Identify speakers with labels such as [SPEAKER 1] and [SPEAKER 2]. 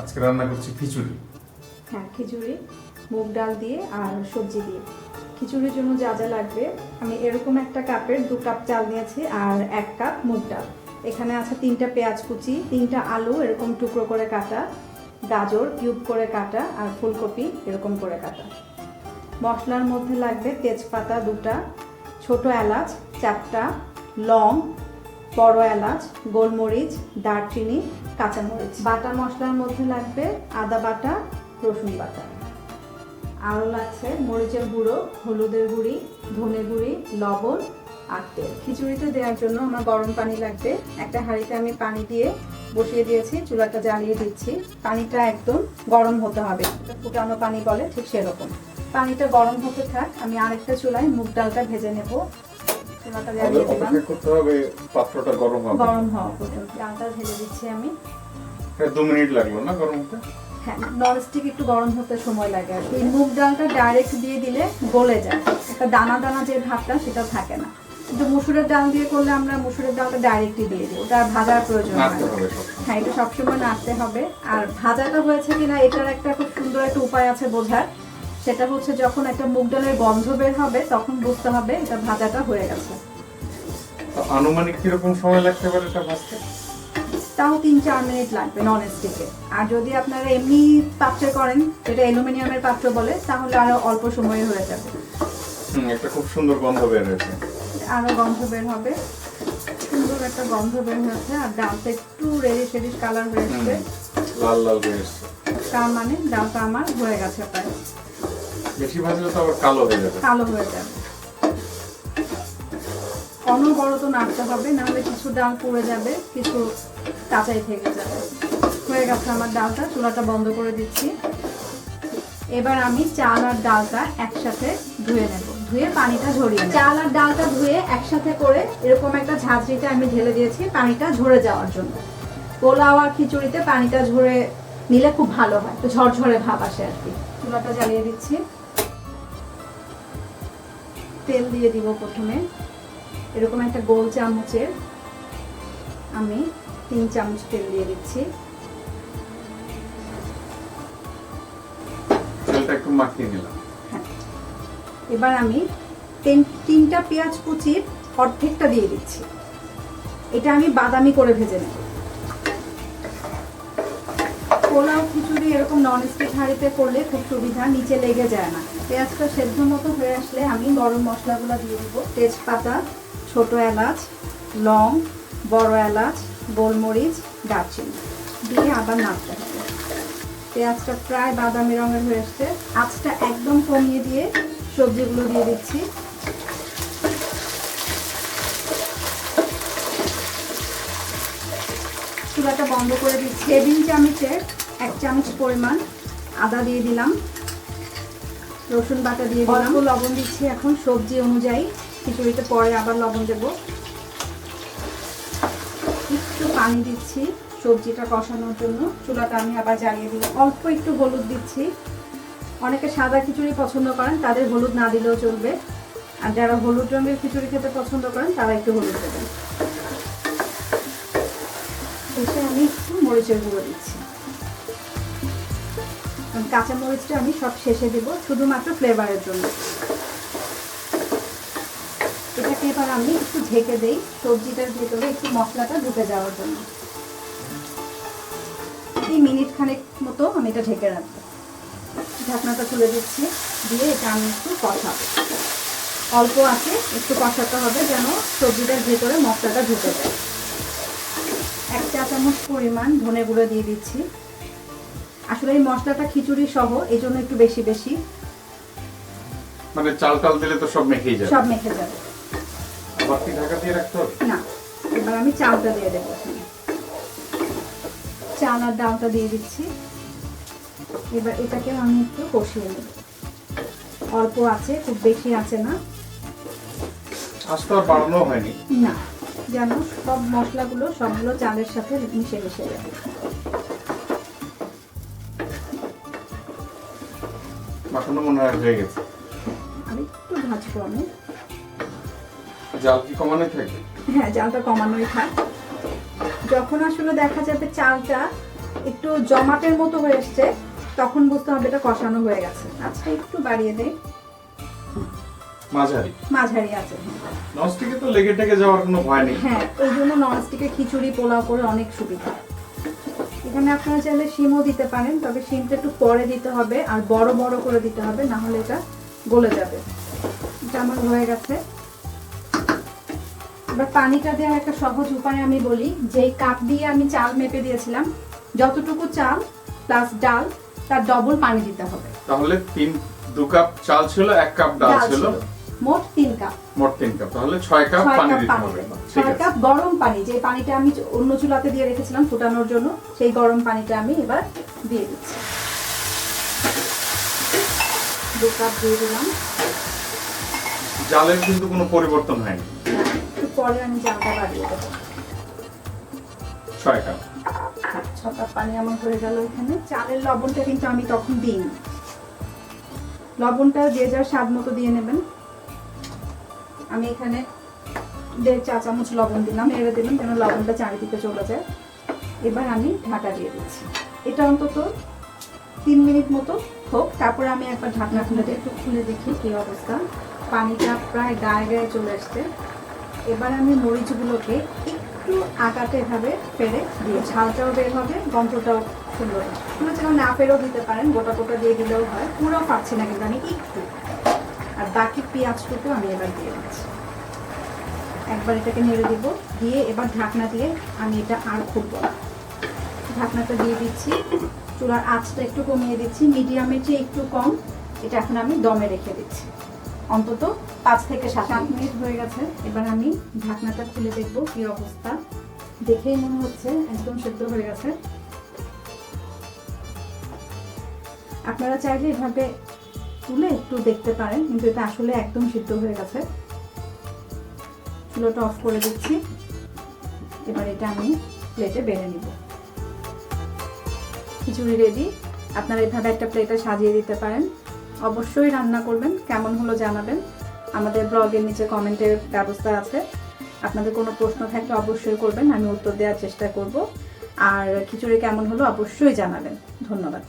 [SPEAKER 1] আজকে রান্না করছি খিচুড়ি।
[SPEAKER 2] হ্যাঁ খিচুড়ি, মুগ ডাল দিয়ে আর সবজি দিয়ে। খিচুড়ির জন্য যা যা লাগবে, আমি এরকম একটা কাপের দু কাপ চাল নিয়েছি আর এক কাপ মুগ ডাল। এখানে আছে তিনটা পেঁয়াজ কুচি, তিনটা আলু, এরকম টুকরো করে কাটা, গাজর কিউব করে কাটা আর ফুলকপি এরকম করে কাটা। মশলার মধ্যে লাগবে তেজপাতা দুটা, ছোট এলাচ, চারটা, লং বড় এলাচ, গোলমরিচ, দারচিনি, কাঁচামরিচ। বাটা মশলার মধ্যে লাগবে আদা বাটা, রসুন বাটা। আরও লাগছে মরিচের গুঁড়ো, হলুদের গুঁড়ি, ধনে গুঁড়ি, লবণ আর তেল। খিচুড়িতে দেওয়ার জন্য আমার গরম পানি লাগবে। একটা হাঁড়িতে আমি পানি দিয়ে বসিয়ে দিয়েছি, চুলাটা জ্বালিয়ে দিচ্ছি। পানিটা একদম গরম হতে হবে। ফুটানো পানি বলে ঠিক সেরকম। পানিটা গরম হতে থাক। আমি আরেকটা চুলায় মুগ ডালটা ভেজে নেব। চুলাটা জ্বালিয়ে দিলাম।
[SPEAKER 1] করতে হবে পাত্রটা গরম হবে।
[SPEAKER 2] গরম হওয়া পর্যন্ত। ডালটা ঢেলে দিচ্ছি আমি।
[SPEAKER 1] দু মিনিট লাগল না গরম হতে?
[SPEAKER 2] হ্যাঁ ননস্টিক একটু গরম হতে সময় লাগে। আর এই মুগ ডালটা ডাইরেক্ট দিয়ে দিলে গলে যায়। একটা দানা দানা যে ভাবটা সেটা থাকে না। কিন্তু মুসুরের ডাল দিয়ে করলে আমরা মুসুরের ডালটা ডাইরেক্টলি দিয়ে দিই। ওটা ভাজার প্রয়োজন হয় হ্যাঁ এটা সবসময় নাড়তে হবে। আর ভাজাটা হয়েছে কিনা এটার একটা খুব সুন্দর একটা উপায় আছে বোঝার। সেটা হচ্ছে যখন একটা মুগ ডালের গন্ধ বের হবে তখন বুঝতে হবে এটা ভাজাটা হয়ে গেছে।
[SPEAKER 1] আনুমানিক কীরকম সময় লাগতে পারে এটা ভাজতে?
[SPEAKER 2] তাও তিন চার মিনিট লাগবে নন স্টিকে আর যদি আপনারা এমনি পাত্রে করেন যেটা অ্যালুমিনিয়ামের পাত্র বলে তাহলে আরও অল্প সময়ে হয়ে যাবে।
[SPEAKER 1] একটা খুব সুন্দর গন্ধ বের হয়েছে।
[SPEAKER 2] আরও গন্ধ বের হবে। সুন্দর একটা গন্ধ বের হয়েছে আর ডালটা একটু রেডিশ রেডিশ কালার হয়ে
[SPEAKER 1] লাল লাল বের এসছে।
[SPEAKER 2] তার মানে ডালটা আমার হয়ে গেছে প্রায়।
[SPEAKER 1] বেশি ভাজলে তো আবার কালো হয়ে যাবে।
[SPEAKER 2] কালো হয়ে যাবে। অনবরত নাড়তে হবে, নাহলে কিছু ডাল পুড়ে যাবে, কিছু কাঁচাই থেকে যাবে। হয়ে গেছে আমার ডালটা, চুলাটা বন্ধ করে দিচ্ছি। এবার আমি চাল আর ডালটা একসাথে ধুয়ে নেব। ধুয়ে পানিটা ঝরিয়ে চাল আর ডালটা ধুয়ে একসাথে করে এরকম একটা ঝাঁঝরিতে আমি ঢেলে দিয়েছি পানিটা ঝরে যাওয়ার জন্য। পোলাও আর খিচুড়িতে পানিটা ঝরে নিলে খুব ভালো হয় তো ঝরঝরে ভাব আসে আর কি। চুলাটা জ্বালিয়ে দিচ্ছি। তেল দিয়ে দিব প্রথমে। এরকম একটা গোল চামচের আমি তিন চামচ তেল দিয়ে দিচ্ছি।
[SPEAKER 1] তেলটা একটু মাখিয়ে নিলাম।
[SPEAKER 2] হ্যাঁ। এবার আমি তিন তিনটা পেঁয়াজ কুচির অর্ধেকটা দিয়ে দিচ্ছি। এটা আমি বাদামি করে ভেজে নেব। পোলাও খিচুড়ি এরকম নন স্টিক হাঁড়িতে করলে খুব সুবিধা, নিচে লেগে যায় না। পেঁয়াজটা সেদ্ধ মতো হয়ে আসলে আমি গরম মশলাগুলো দিয়ে দিব। তেজপাতা, ছোট এলাচ, লং, বড় এলাচ, গোলমরিচ, দারচিনি দিয়ে আবার নাড়তে হবে। পেঁয়াজটা প্রায় বাদামি রঙের হয়ে আসছে। আঁচটা একদম কমিয়ে দিয়ে সবজিগুলো দিয়ে দিচ্ছি। চুলাটা বন্ধ করে দিচ্ছি। টেবিল চামচের এক চামচ পরিমাণ আদা দিয়ে দিলাম, রসুন বাটা দিয়ে দিলাম। লবণ দিচ্ছি এখন সবজি অনুযায়ী, খিচুড়িতে পরে আবার লবণ দেবো। একটু পানি দিচ্ছি সবজিটা কষানোর জন্য, চুলাটা আমি আবার জ্বালিয়ে দিই অল্প একটু হলুদ দিচ্ছি। অনেকে সাদা খিচুড়ি পছন্দ করেন, তাদের হলুদ না দিলেও চলবে। আর যারা হলুদ রঙের খিচুড়ি খেতে পছন্দ করেন, তারা একটু হলুদ দেবেন। এসে আমি একটু মরিচের গুঁড়ো দিচ্ছি। কারণ কাঁচা মরিচটা আমি সব শেষে দেব, শুধুমাত্র ফ্লেভারের জন্য। এটাকে এবার আমি একটু ঢেকে দেই, সবজিটার ভেতরে একটু মশলাটা ঢুকে যাওয়ার জন্য। এই মিনিট খানেক মতো আমি এটা ঢেকে রাখব। ঢাকনাটা তুলে দিচ্ছি, দিয়ে এটা আমি একটু কষাবো। অল্প আছে, একটু কষাতে হবে যেন সবজিটার ভেতরে মশলাটা ঢুকে যায়। এক চা চামচ পরিমাণ ধনে গুঁড়ো দিয়ে দিচ্ছি। আসলে এই মশলাটা খিচুড়ি সহ এই জন্য একটু বেশি বেশি।
[SPEAKER 1] মানে চাল টাল দিলে তো সব মেখেই যাবে।
[SPEAKER 2] সব মেখে যাবে।
[SPEAKER 1] আবার কি ঢাকা দিয়ে রাখতে হবে?
[SPEAKER 2] না এবার আমি চালটা দিয়ে দেবো চাল আর ডালটা দিয়ে দিচ্ছি। এবার এটাকে আমি একটু কষিয়ে নেব। অল্প আছে খুব বেশি আছে না।
[SPEAKER 1] আজ তো আর বাড়ানো হয়নি।
[SPEAKER 2] না যেন সব মশলাগুলো সবগুলো চালের সাথে মিশে মিশে যাবে।
[SPEAKER 1] মাখানো মনে হয় হয়ে গেছে।
[SPEAKER 2] আর একটু ভাজবো
[SPEAKER 1] জাল কি থাকবে
[SPEAKER 2] হ্যাঁ জালটা কমানোই থাক। যখন আসলে দেখা যাবে চালটা একটু জমাটের মতো হয়ে এসছে তখন বুঝতে হবে এটা কষানো হয়ে গেছে। আচ্ছা একটু বাড়িয়ে দেই
[SPEAKER 1] মাঝারি?
[SPEAKER 2] মাঝারি আছে।
[SPEAKER 1] ননস্টিকে তো লেগে টেগে যাওয়ার কোনো ভয় নেই।
[SPEAKER 2] হ্যাঁ ওই জন্য ননস্টিকের খিচুড়ি পোলাও করে অনেক সুবিধা। এখানে আপনারা চাইলে শিমও দিতে পারেন তবে শিমটা একটু পরে দিতে হবে আর বড় বড় করে দিতে হবে না হলে এটা গলে যাবে। এটা আমার হয়ে গেছে। এবার পানিটা দেওয়ার একটা সহজ উপায় আমি বলি যেই কাপ দিয়ে আমি চাল মেপে দিয়েছিলাম যতটুকু চাল প্লাস ডাল তার ডবল পানি দিতে হবে।
[SPEAKER 1] তাহলে তিন দু কাপ চাল ছিল এক কাপ ডাল ছিল।
[SPEAKER 2] মোট তিন কাপ।
[SPEAKER 1] মোট তিন কাপ। তাহলে ছয় কাপ পানি দিতে হবে।
[SPEAKER 2] ছয় কাপ গরম পানি যে পানিটা আমি অন্য চুলাতে দিয়ে রেখেছিলাম ফুটানোর জন্য সেই গরম পানিটা আমি এবার দিয়ে দিচ্ছি। দু কাপ দিয়ে দিলাম।
[SPEAKER 1] জালের কিন্তু কোনো পরিবর্তন হয়নি।
[SPEAKER 2] একটু পরে আমি জালটা বাড়িয়ে দেবো।
[SPEAKER 1] ছয় কাপ।
[SPEAKER 2] ছ কাপ পানি আমার হয়ে গেল এখানে। চালের লবণটা কিন্তু আমি তখন দিইনি। লবণটা যে যার স্বাদ মতো দিয়ে নেবেন। আমি এখানে দেড় চা চামচ লবণ দিলাম এড়ে দিলাম যেন লবণটা চারিদিকে চলে যায়। এবার আমি ঢাকা দিয়ে দিচ্ছি। এটা অন্তত তিন মিনিট মতো হোক তারপরে আমি একবার ঢাকনা খুলে একটু খুলে দেখি কি অবস্থা। পানিটা প্রায় গায়ে গায়ে চলে আসছে। এবার আমি মরিচগুলোকে একটু আগাতে এভাবে ফেরে দিয়ে ঝালটাও বের হবে গন্ধটাও সুন্দর হবে। আপনারা যেন না ফেরেও দিতে পারেন গোটা গোটা দিয়ে দিলেও হয়। পুরো পাচ্ছি না কিন্তু আমি একটু। বাকি পেঁয়াজটুকু আমি এবার দিয়ে দিচ্ছি। একবার এটাকে নেড়ে দিব দিয়ে এবার ঢাকনা দিয়ে আমি এটা আর খুলব। ঢাকনাটা দিয়ে দিচ্ছি চুলার আঁচটা একটু কমিয়ে দিচ্ছি মিডিয়ামের চেয়ে একটু কম এটা এখন আমি দমে রেখে দিচ্ছি। অন্তত পাঁচ থেকে সাত মিনিট হয়ে গেছে। এবার আমি ঢাকনাটা খুলে দেখব কি অবস্থা। দেখেই মনে হচ্ছে একদম সেদ্ধ হয়ে গেছে। আপনারা চাইলে এভাবে তুলে একটু দেখতে পারেন, কিন্তু এটা আসলে একদম সিদ্ধ হয়ে গেছে। চুলোটা অফ করে দিচ্ছি। এবার এটা আমি প্লেটে বেড়ে নিব। খিচুড়ি রেডি আপনারা এভাবে একটা প্লেটে সাজিয়ে দিতে পারেন। অবশ্যই রান্না করবেন, কেমন হলো জানাবেন। আমাদের ব্লগের নিচে কমেন্টের ব্যবস্থা আছে। আপনাদের কোনো প্রশ্ন থাকলে অবশ্যই করবেন, আমি উত্তর দেওয়ার চেষ্টা করব। আর খিচুড়ি কেমন হলো অবশ্যই জানাবেন। ধন্যবাদ।